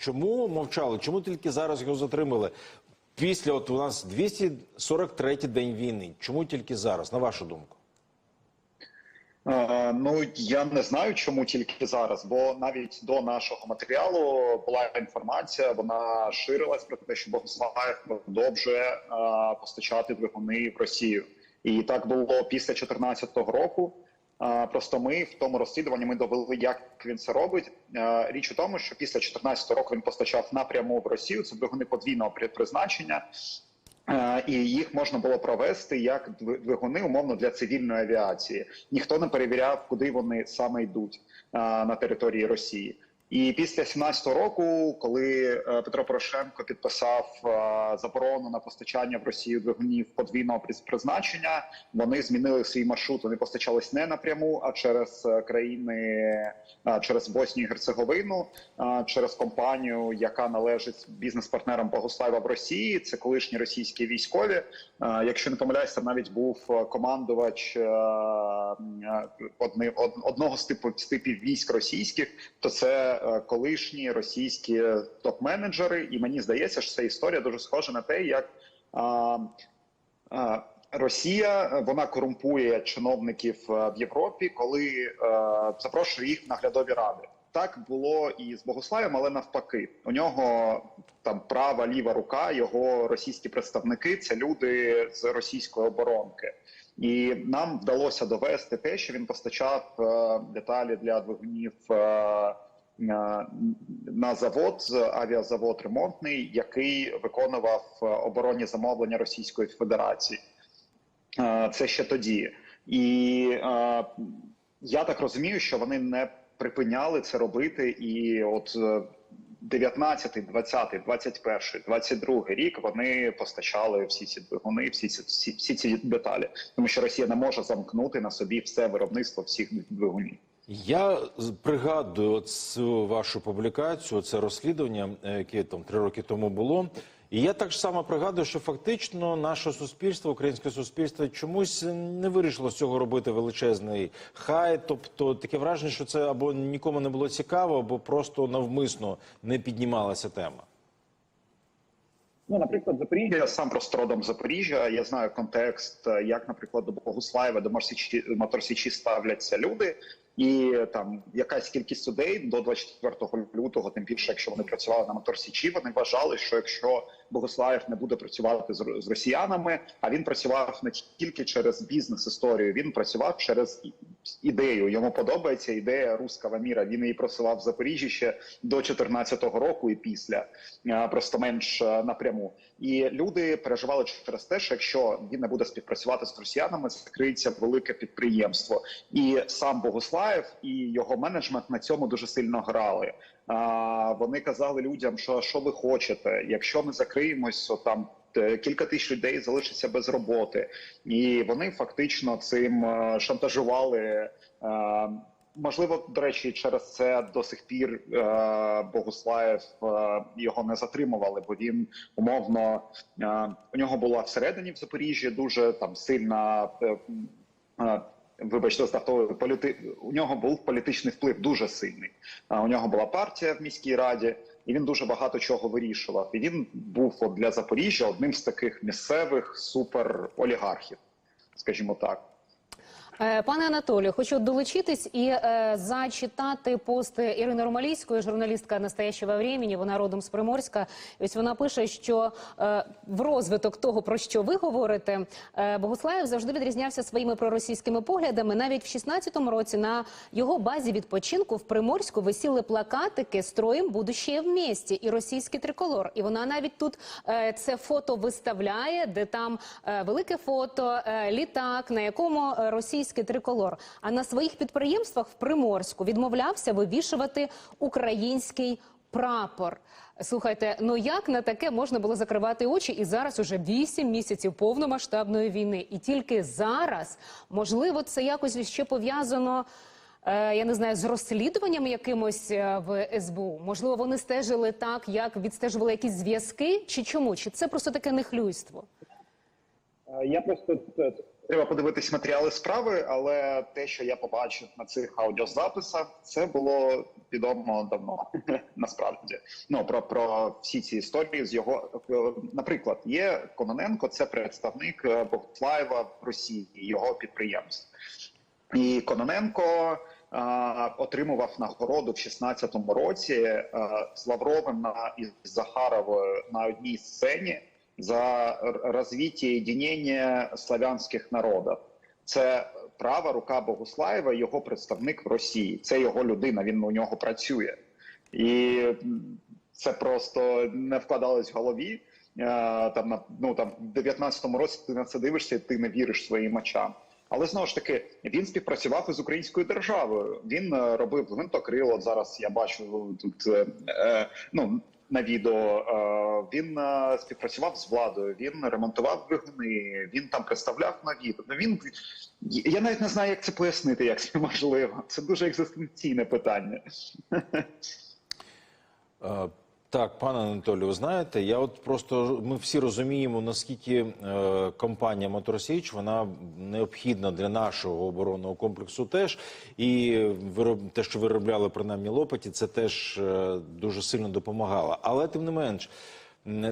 Чому мовчали? Чому тільки зараз його затримали? Після от у нас 243-й день війни. Чому тільки зараз, на вашу думку? Е, Ну я не знаю, чому тільки зараз, бо навіть до нашого матеріалу була інформація, вона ширилась про те, що Богослав продовжує е, постачати двигуни в Росію, і так було після 2014 року. Просто ми в тому розслідуванні ми довели, як він це робить. Річ у тому, що після 2014 року він постачав напряму в Росію. Це двигуни подвійного при- призначення. І їх можна було провести як двигуни умовно для цивільної авіації. Ніхто не перевіряв, куди вони саме йдуть на території Росії. І після 17-го року, коли е, Петро Порошенко підписав е, заборону на постачання в Росію двигунів подвійного приз- призначення, вони змінили свій маршрут. Вони постачались не напряму, а через е, країни, через Боснію і Герцеговину, через компанію, яка належить бізнес-партнерам Богослава в Росії. Це колишні російські військові. Якщо не помиляюсь, навіть був командувач одного з типу типів військ російських, то це колишні російські топ-менеджери. І мені здається, що ця історія дуже схожа на те, як. а, а, Росія е, вона корумпує чиновників е, в Європі, коли е, запрошує їх наглядові ради. Так було і з Богославом, але навпаки, у нього там права ліва рука, його російські представники це люди з російської оборонки. І нам вдалося довести те, що він постачав е, деталі для двигунів е, е, на завод, авіазавод ремонтний, який виконував е, оборонні замовлення Російської Федерації. Е, Це ще тоді, і е, я так розумію, що вони не припиняли це робити, і от. е, 19, 20, 21, 22 рік вони постачали всі ці двигуни, всі ці всі, всі ці деталі, тому що Росія не може замкнути на собі все виробництво всіх двигунів. Я пригадую цю вашу публікацію, це розслідування, е, яке там три роки тому було. І я так само пригадую, що фактично наше суспільство, українське суспільство, чомусь не вирішило з цього робити величезний хай. Тобто таке враження, що це або нікому не було цікаво, або просто навмисно не піднімалася тема. Ну, наприклад, Запоріжжя, я сам просто родом Запоріжжя. Я знаю контекст, е, як, наприклад, до Богуслаєва, до Моторсічі, Моторсічі ставляться люди. І там якась кількість людей до 24 лютого, тим більше, якщо вони працювали на Моторсічі, вони вважали, що якщо Богослаєв не буде працювати з, росіянами, а він працював не тільки через бізнес-історію, він працював через ідею. Йому подобається ідея руского міра. Він її просував в Запоріжжі ще до 2014 року і після, е, просто менш е, напряму. І люди переживали через те, що якщо він не буде співпрацювати з росіянами, закриється велике підприємство. І сам Богуслаєв і його менеджмент на цьому дуже сильно грали. Вони казали людям, що що ви хочете, якщо ми закриємось, то там. е, Кілька тисяч людей залишиться без роботи, і вони фактично цим е, шантажували. е, Можливо, до речі, через це до сих пір Богуслаєв його не затримували, бо він умовно у нього була всередині в Запоріжжі дуже там сильна. Вибачте, стартовий політи... у нього був політичний вплив дуже сильний. А у нього була партія в міській раді, і він дуже багато чого вирішував. І він був от для Запоріжжя одним з таких місцевих суперолігархів, скажімо так. Е, Пане Анатолію, хочу долучитись і е, зачитати пост Ірини Ромалійської, журналістка «Настоящего времени», вона родом з Приморська. Ось вона пише, що е, в розвиток того, про що ви говорите, е, Богуслаєв завжди відрізнявся своїми проросійськими поглядами. Навіть в 16-му році на його базі відпочинку в Приморську висіли плакатики «Строїм будущее вместе» і російський триколор. І вона навіть тут е, це фото виставляє, де там е, велике фото, е, літак, на якому е, російський триколор. А на своїх підприємствах в Приморську відмовлявся вивішувати український прапор. Слухайте, ну як на таке можна було закривати очі? І зараз уже 8 місяців повномасштабної війни. І тільки зараз, можливо, це якось ще пов'язано. е, Я не знаю, з розслідуванням якимось е, в СБУ. Можливо, вони стежили так, як відстежували якісь зв'язки, чи чому? Чи це просто таке нехлюйство? Е, Я просто Треба подивитись матеріали справи, але те, що я побачив на цих аудіозаписах, це було відомо давно. Насправді, ну про, про всі ці історії з його е, наприклад, є Кононенко, це представник е, в Росії, його підприємств. І Кононенко а, отримував нагороду в 16-му році а, з Лавровим на із Захаровою на одній сцені за розвиття і єднання славянських народів. Це права рука Богуслаєва, його представник в Росії. Це його людина. Він у нього працює, і це просто не вкладалось в голові. Е, Там на ну там в 19-му році ти на це дивишся, ти не віриш своїм очам. Але знову ж таки він співпрацював із українською державою. Він е, робив гвинтокрил. От зараз я бачу тут е, ну на відео. Е, він е, співпрацював з владою. Він ремонтував двигуни. Він там представляв на відео. Ну він я навіть не знаю, як це пояснити, як це можливо. Це дуже екзистенційне питання. Так, пане Анатолію, знаєте, я от просто ми всі розуміємо, наскільки е, компанія Моторсіч вона необхідна для нашого оборонного комплексу. Теж і вироб, те, що виробляли принаймні лопаті, це теж е, дуже сильно допомагало. Але тим не менш.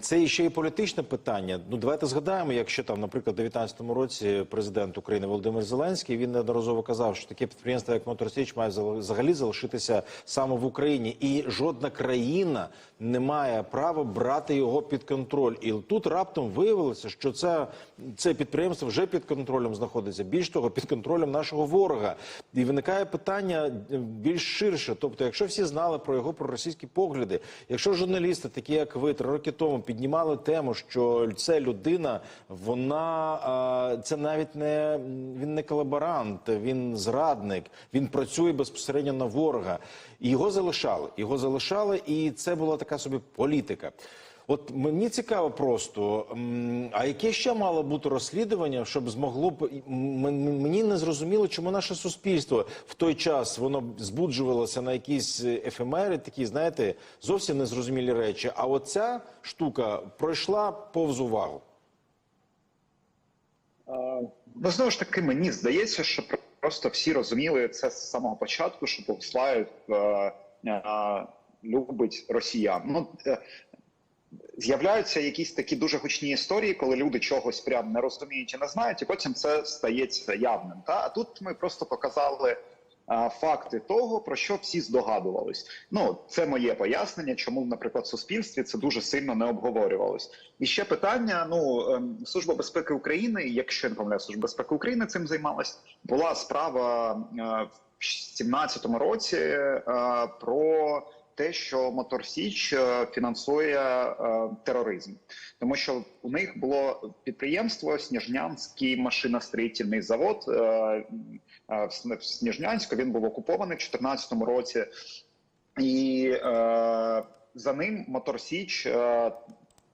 Це ще й політичне питання. Ну давайте згадаємо, якщо там, наприклад, у 2019 році президент України Володимир Зеленський він неодноразово казав, що таке підприємство, як Моторсіч, має взагалі залишитися саме в Україні, і жодна країна не має права брати його під контроль. І тут раптом виявилося, що це, це підприємство вже під контролем знаходиться. Більш того, під контролем нашого ворога. І виникає питання е, більш ширше. Тобто, якщо всі знали про його проросійські погляди, якщо журналісти, такі як ви, три роки тому піднімали тему, що це людина, вона це навіть не він не колаборант, він зрадник, він працює безпосередньо на ворога. І його залишали. Його залишали, і це була така собі політика. От мені цікаво просто, а яке ще мало бути розслідування, щоб змогло б мені не зрозуміло, чому наше суспільство в той час воно збуджувалося на якісь е, ефемери, такі, знаєте, зовсім незрозумілі речі. А оця штука пройшла повз увагу. Ну, знову ж таки, мені здається, що просто всі розуміли це з самого початку, що Богуслаєв е, е, любить росіян. Ну, з'являються якісь такі дуже гучні історії, коли люди чогось прям не розуміють і не знають, і потім це стається явним. Та? А тут ми просто показали факти того, про що всі здогадувались. Ну, це моє пояснення, чому, наприклад, в суспільстві це дуже сильно не обговорювалось. І ще питання: ну, ем, Служба безпеки України, якщо не помиляю, Служба безпеки України цим займалась, була справа е, в 17-му році е, про те, що Мотор Січ е, фінансує е, тероризм, тому що у них було підприємство Сніжнянський машиностроїтельний завод е, в Сніжнянську. Він був окупований в 2014 році, і за ним Мотор Січ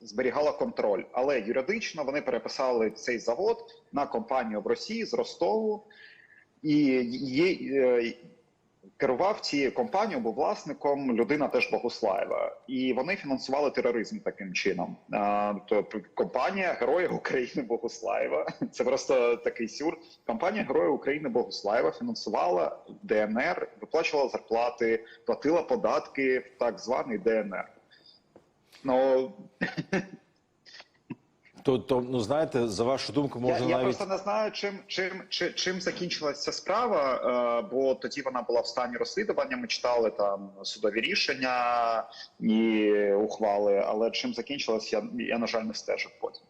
зберігала контроль. Але юридично вони переписали цей завод на компанію в Росії з Ростову. І є, керував цією компанією, був власником людина теж Богуслаєва, і вони фінансували тероризм таким чином. А, то компанія Героїв України Богуслаєва. Це просто такий сюр. Компанія Героїв України Богуслаєва фінансувала ДНР, виплачувала зарплати, платила податки в так званий ДНР. Ну То, то ну знаєте, за вашу думку, може я навіть просто не знаю, чим чим чим, чим закінчилася справа, е, бо тоді вона була в стані розслідування. Ми читали там судові рішення і ухвали. Але чим закінчилась, я, я на жаль не стежив потім.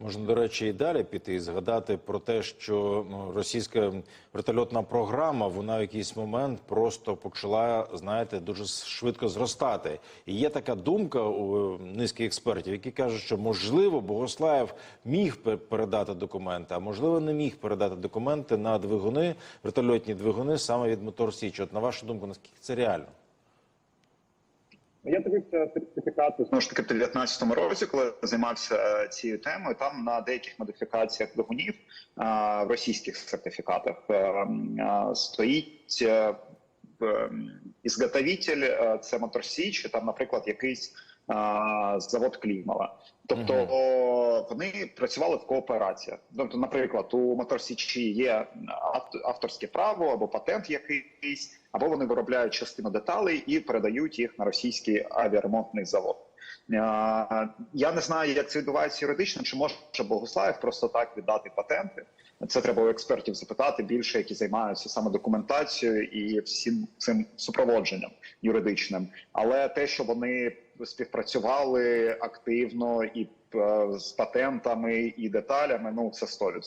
Можна, до речі, і далі піти і згадати про те, що ну, російська вертольотна програма вона в якийсь момент просто почала, знаєте, дуже швидко зростати. І є така думка у низки експертів, які кажуть, що можливо Богослаєв міг передати документи, а можливо не міг передати документи на двигуни, вертольотні двигуни саме від Мотор Січ. От на вашу думку, наскільки це реально? Я дивився сертифікати знову ж таки в 19-му році, коли займався е, цією темою. Там на деяких модифікаціях двигунів е, в російських сертифікатах е, стоїть ізготовитель, це Мотор Січ, там, наприклад, якийсь завод Клімова. Тобто вони працювали в коопераціях. Тобто, наприклад, у Мотор Січі є авторське право або патент якийсь, або вони виробляють частину деталей і передають їх на російський авіаремонтний завод. Я не знаю, як це відбувається юридично, чи може Богуслаєв просто так віддати патенти. Це треба у експертів запитати більше, які займаються саме документацією і всім цим супроводженням юридичним. Але те, що вони співпрацювали активно і е, з патентами і деталями, ну це 100%.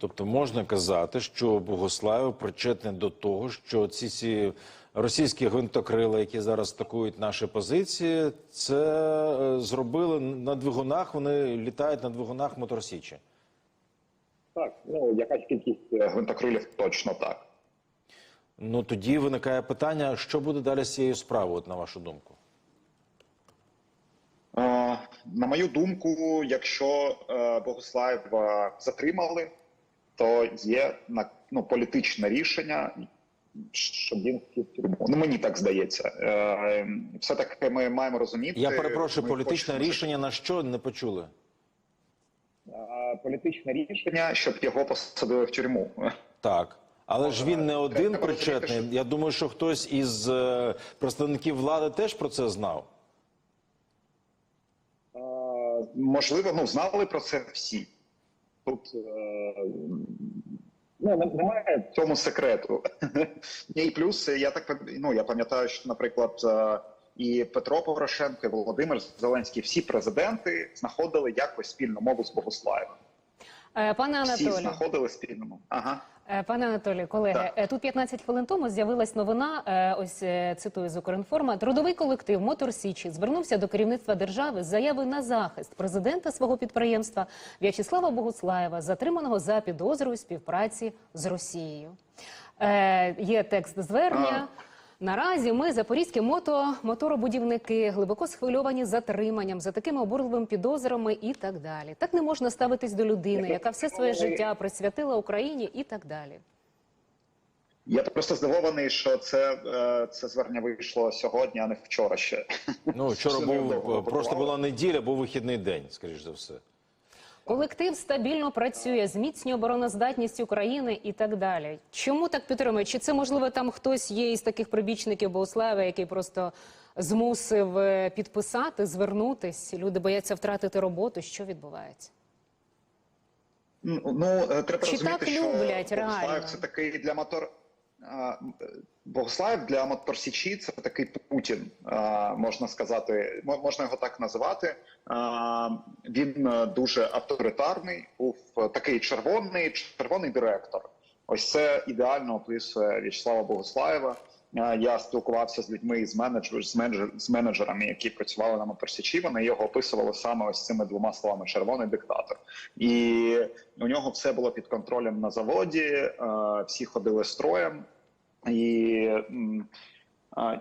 Тобто можна казати, що Богославів причетний до того, що ці всі російські гвинтокрили, які зараз атакують наші позиції, це е, зробили на двигунах. Вони літають на двигунах Моторсічі. Так, ну якась кількість е, гвинтокрилів точно так. Ну тоді виникає питання, що буде далі з цією справою, на вашу думку? Е, На мою думку, якщо Богуслаєва затримали, то є на ну, політичне рішення, щоб він в тюрму. Ну мені так здається. Е, Все таки ми маємо розуміти. Я перепрошую, політичне хочемо- рішення на що не почули? Е, Політичне рішення, щоб його посадили в тюрму. Так. Але ж він не один Треба розуміти, причетний. Я думаю, що хтось із е, представників влади теж про це знав. Е, Можливо, ну знали про це всі. Тут е, ну, немає в цьому секрету. І плюс я так ну, я пам'ятаю, що, наприклад, е, і Петро Порошенко, і Володимир Зеленський, всі президенти знаходили якось спільну мову з Богослаєвим. Е, Пане Всі Анатолію, знаходили спільну мову. Ага. Е, Пане Анатолію, колеги, Так. е, тут 15 хвилин тому з'явилась новина. Ось цитую з Укрінформа. Трудовий колектив Мотор Січі звернувся до керівництва держави з заявою на захист президента свого підприємства В'ячеслава Богуслаєва, затриманого за підозрою співпраці з Росією. Е, Є текст звернення. Наразі ми, запорізькі мото, моторобудівники, глибоко схвильовані затриманням за такими обурливими підозрами і так далі. Так не можна ставитись до людини, яка все своє життя присвятила Україні і так далі. Я просто здивований, що це, е, це звернення вийшло сьогодні, а не вчора ще. Ну вчора був просто була неділя, був вихідний день, скоріш за все. Колектив стабільно працює, зміцнює обороноздатність України і так далі. Чому так підтримують? Чи це можливо там хтось є із таких прибічників Богослава, який просто змусив е, підписати, звернутись? Люди бояться втратити роботу. Що відбувається? Ну, ну е, треба Чи розуміти, так що люблять, реально? це такий для мотор. Богослаєв для моторсічі це такий Путін, можна сказати, мо- можна його так називати. Він е, дуже авторитарний, був е, такий червоний, червоний директор. Ось це ідеально описує В'ячеслава Богослаєва. Я спілкувався з людьми з менеджер, з, менеджер, з менеджерами, які працювали на моторсічі. Вони його описували саме ось цими двома словами: червоний диктатор. І у нього все було під контролем на заводі, е, всі ходили строєм. І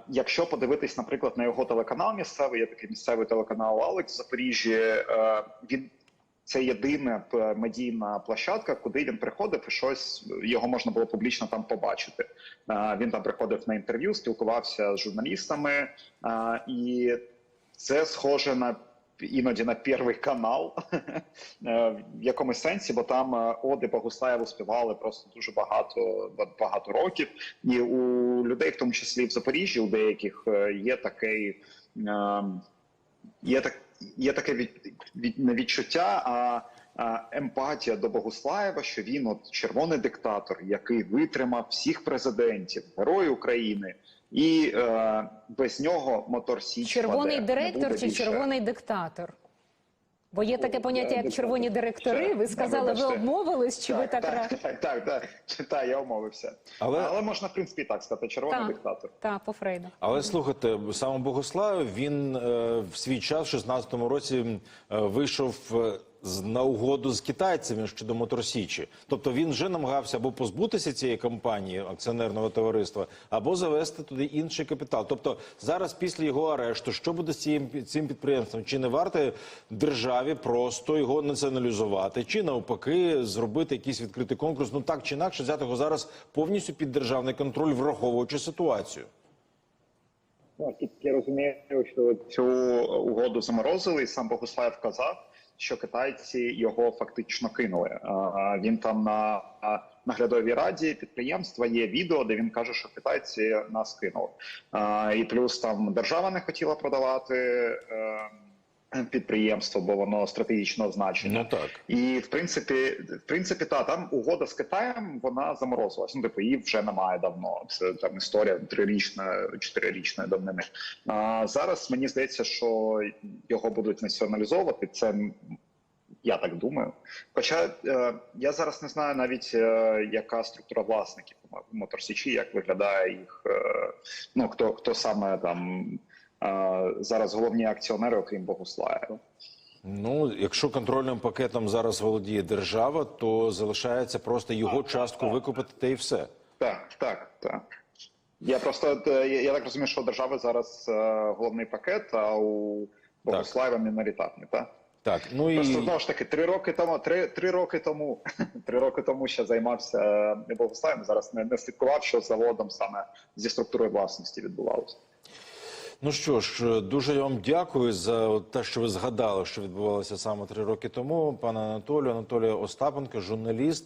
якщо подивитись, наприклад, на його телеканал місцевий, є такий місцевий телеканал Алекс в Запоріжжі. е, Він це єдина медійна площадка, куди він приходив, і щось його можна було публічно там побачити. Він там приходив на інтерв'ю, спілкувався з журналістами, і це схоже на іноді на перший канал е, в якомусь сенсі, бо там е, оди Богуслаєву співали просто дуже багато багато років, і у людей, в тому числі в Запоріжжі, у деяких е, є такий. е, Є так, є таке від, від, не відчуття, а, а емпатія до Богуслаєва, що він от червоний диктатор, який витримав всіх президентів, герой України, і е, без нього мотор Січ Червоний паде, директор чи більше. червоний диктатор? Бо є таке поняття, як червоні директори. Ви сказали, ви обмовились, чи ви так так, ра- так, так, так, так, я обмовився. Але- Але, можна в принципі так сказати, червоний Так. диктатор. Так, по Фрейду. Але слухайте, саме Богослав він е, в свій час, в 16-му році, е, вийшов е, на угоду з китайцями щодо Моторсічі. Тобто він вже намагався або позбутися цієї компанії акціонерного товариства, або завести туди інший капітал. Тобто зараз, після його арешту, що буде з цим, цим підприємством? Чи не варто державі просто його націоналізувати, чи навпаки зробити якийсь відкритий конкурс? Ну так чи інакше, взяти його зараз повністю під державний контроль, враховуючи ситуацію. Ну, я розумію, що цю угоду заморозили, і сам Богуслав казав, що китайці його фактично кинули. Він там на наглядовій раді підприємства є відео, де він каже, що китайці нас кинули. І плюс там держава не хотіла продавати е, підприємство, бо воно стратегічного значення. Ну так. І в принципі, в принципі, та там угода з Китаєм вона заморозилась. Ну, типу, її вже немає давно. Це там історія трирічна, чотирирічної давнини. А зараз мені здається, що його будуть націоналізовувати. Це я так думаю. Хоча е, я зараз не знаю навіть е, яка структура власників Моторсічі, як виглядає їх. Е, ну хто хто саме там зараз головні акціонери, окрім Богуслаєва. Ну, якщо контрольним пакетом зараз володіє держава, то залишається просто його частку викупити та і все. Так, так, так. Я просто е, я, я так розумію, що у держави зараз е, головний пакет, а у Богослава міноритарний, так? Так, ну і Просто знову ж таки, три роки тому, три, три роки тому, три роки тому ще займався е, Богославом. Зараз не, не слідкував, що заводом саме зі структурою власності відбувалося. Ну що ж, дуже я вам дякую за те, що ви згадали, що відбувалося саме три роки тому. Пане Анатолію, Анатолій Остапенко, журналіст.